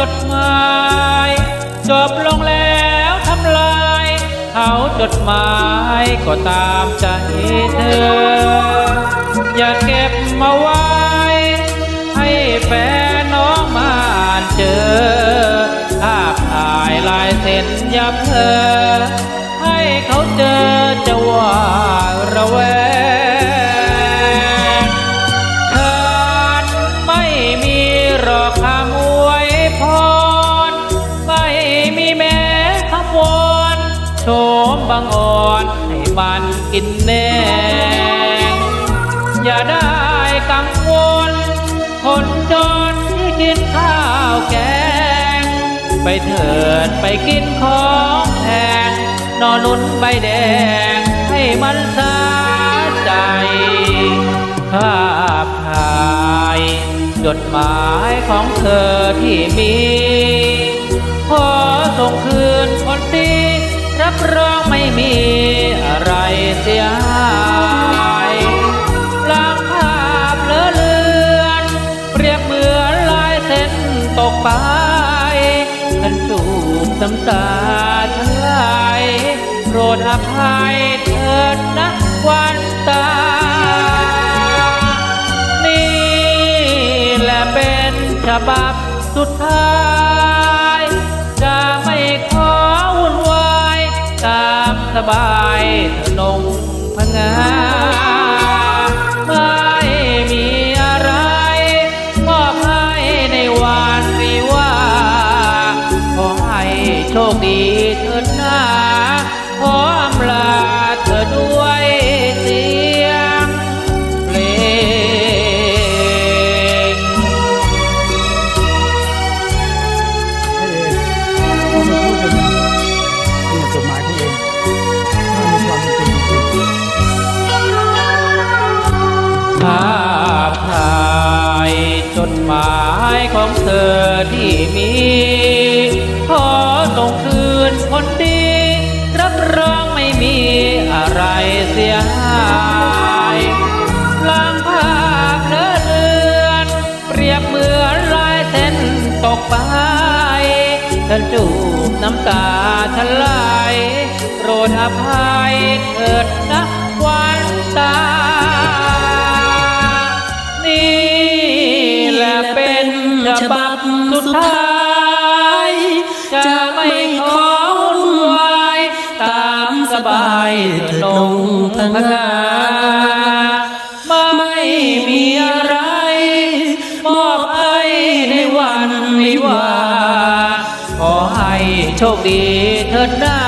จดหมายจบลงแล้วทำลายเขาจดหมายก็ตามใจเธอ อย่าเก็บมาไว้ ให้แฟนน้องมาอ่านเจอภาพถ่ายลายเซ็นยับเพอ บางอ่อนให้มันกินแนงอย่าได้กังวล คนจนที่กินข้าวแกง ไปเถิดไปกินของแพงนอนนุนใบแดง ให้มันสาใจภาพถ่ายจดหมายของเธอที่มี ขอส่งคืนคนดีรับรอง ม่มีอะไรเสียหายล้างภาพเลอะเลือน เปรียบเหมือนลายเส้นตกไปฉันจูบน้ำตาฉันไหลโปรดอภัยเถิดนะวันตา นี่แหละเป็นฉบับสุดท้าย บายเธนงพงาไม่มีอะไรมอบให้ในวันวิวาขอให้โชคดีายของเธอที่มี ขอส่งคืนคนดี รับรองไม่มีอะไรเสียหายล้างภาพเลอะเลือน เปรียบเหมือนลายเส้นตกไปฉันจูบน้ำตาฉันไหลโปรดอภัยเถิด สุดท้าย จะไม่ขอวุ่นวายตามสบายเถิดลงพงามาไม่มีอะไร มอบให้ในวันวิวาขอให้โชคดีเถิดนา